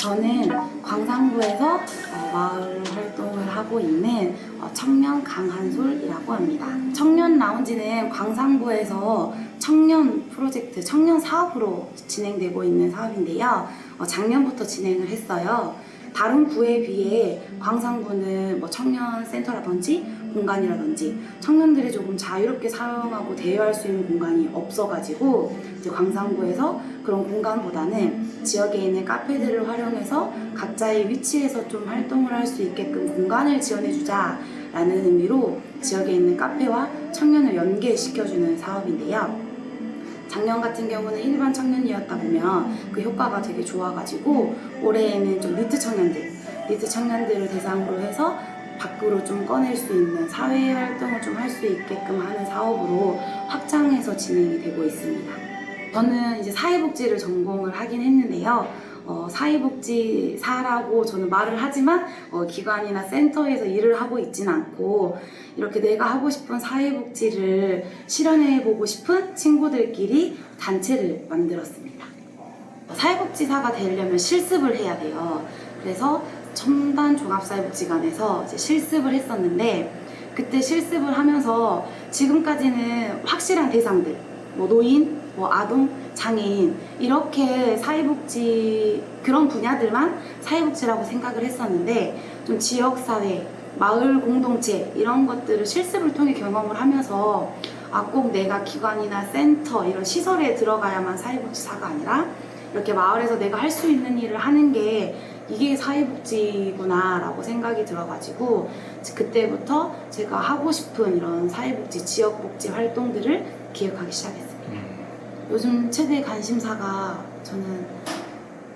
저는 광산구에서 어, 마을 활동을 하고 있는 어, 청년 강한솔이라고 합니다. 청년 라운지는 광산구에서 청년 프로젝트, 청년 사업으로 진행되고 있는 사업인데요. 어, 작년부터 진행을 했어요. 다른 구에 비해 광산구는 뭐 청년 센터라든지 공간이라든지 청년들이 조금 자유롭게 사용하고 대여할 수 있는 공간이 없어가지고 이제 광산구에서 그런 공간보다는 지역에 있는 카페들을 활용해서 각자의 위치에서 좀 활동을 할 수 있게끔 공간을 지원해주자라는 의미로 지역에 있는 카페와 청년을 연계시켜주는 사업인데요. 작년 같은 경우는 일반 청년이었다 보면 그 효과가 되게 좋아가지고 올해에는 좀 니트 청년들, 니트 청년들을 대상으로 해서 밖으로 좀 꺼낼 수 있는 사회 활동을 좀 할 수 있게끔 하는 사업으로 확장해서 진행이 되고 있습니다. 저는 이제 사회복지를 전공을 하긴 했는데요. 어, 사회복지사라고 저는 말을 하지만 어, 기관이나 센터에서 일을 하고 있진 않고 이렇게 내가 하고 싶은 사회복지를 실현해보고 싶은 친구들끼리 단체를 만들었습니다. 사회복지사가 되려면 실습을 해야 돼요. 그래서 첨단 종합사회복지관에서 실습을 했었는데 그때 실습을 하면서 지금까지는 확실한 대상들, 뭐 노인, 뭐 아동, 장애인 이렇게 사회복지 그런 분야들만 사회복지라고 생각을 했었는데 좀 지역사회, 마을 공동체 이런 것들을 실습을 통해 경험을 하면서 아 꼭 내가 기관이나 센터 이런 시설에 들어가야만 사회복지사가 아니라 이렇게 마을에서 내가 할 수 있는 일을 하는 게 이게 사회복지구나라고 생각이 들어가지고 그때부터 제가 하고 싶은 이런 사회복지, 지역복지 활동들을 기획하기 시작했어요. 요즘 최대 관심사가 저는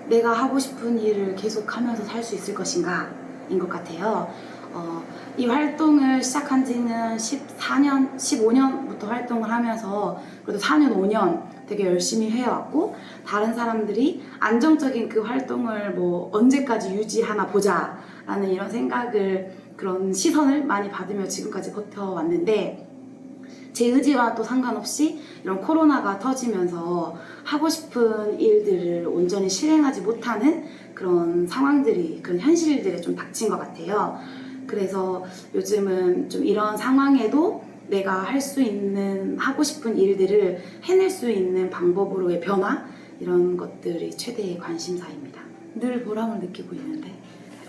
내가 하고 싶은 일을 계속 하면서 살 수 있을 것인가 인 것 같아요. 어, 이 활동을 시작한 지는 14년, 15년부터 활동을 하면서 그래도 4년, 5년 되게 열심히 해왔고 다른 사람들이 안정적인 그 활동을 뭐 언제까지 유지하나 보자 라는 이런 생각을 그런 시선을 많이 받으며 지금까지 버텨왔는데 제 의지와 또 상관없이 이런 코로나가 터지면서 하고 싶은 일들을 온전히 실행하지 못하는 그런 상황들이 그런 현실들에 좀 닥친 것 같아요. 그래서 요즘은 좀 이런 상황에도 내가 할 수 있는 하고 싶은 일들을 해낼 수 있는 방법으로의 변화 이런 것들이 최대의 관심사입니다. 늘 보람을 느끼고 있는데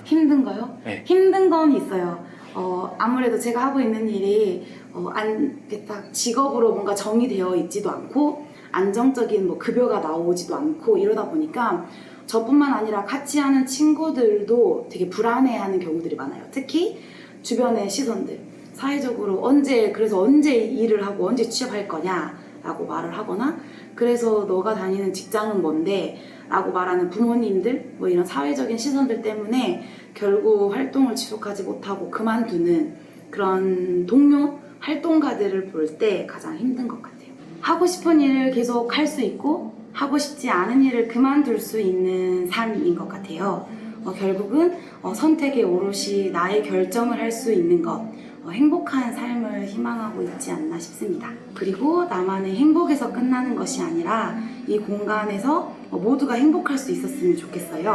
힘든 거요? 네. 힘든 건 있어요. 어, 아무래도 제가 하고 있는 일이 어, 안, 딱 직업으로 뭔가 정의되어 있지도 않고 안정적인 뭐 급여가 나오지도 않고 이러다 보니까 저뿐만 아니라 같이 하는 친구들도 되게 불안해하는 경우들이 많아요. 특히 주변의 시선들. 사회적으로 언제 그래서 언제 일을 하고 언제 취업할 거냐라고 말을 하거나 그래서 너가 다니는 직장은 뭔데 라고 말하는 부모님들 뭐 이런 사회적인 시선들 때문에 결국 활동을 지속하지 못하고 그만두는 그런 동료 활동가들을 볼 때 가장 힘든 것 같아요. 하고 싶은 일을 계속 할 수 있고 하고 싶지 않은 일을 그만둘 수 있는 삶인 것 같아요. 어, 결국은 어, 선택의 오롯이 나의 결정을 할 수 있는 것, 어, 행복한 삶을 희망하고 있지 않나 싶습니다. 그리고 나만의 행복에서 끝나는 것이 아니라 이 공간에서 어, 모두가 행복할 수 있었으면 좋겠어요.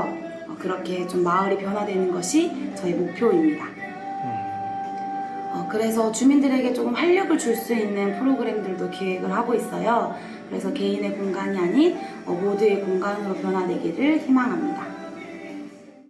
어, 그렇게 좀 마을이 변화되는 것이 저의 목표입니다. 어, 그래서 주민들에게 조금 활력을 줄 수 있는 프로그램들도 기획을 하고 있어요. 그래서 개인의 공간이 아닌 어, 모두의 공간으로 변화되기를 희망합니다.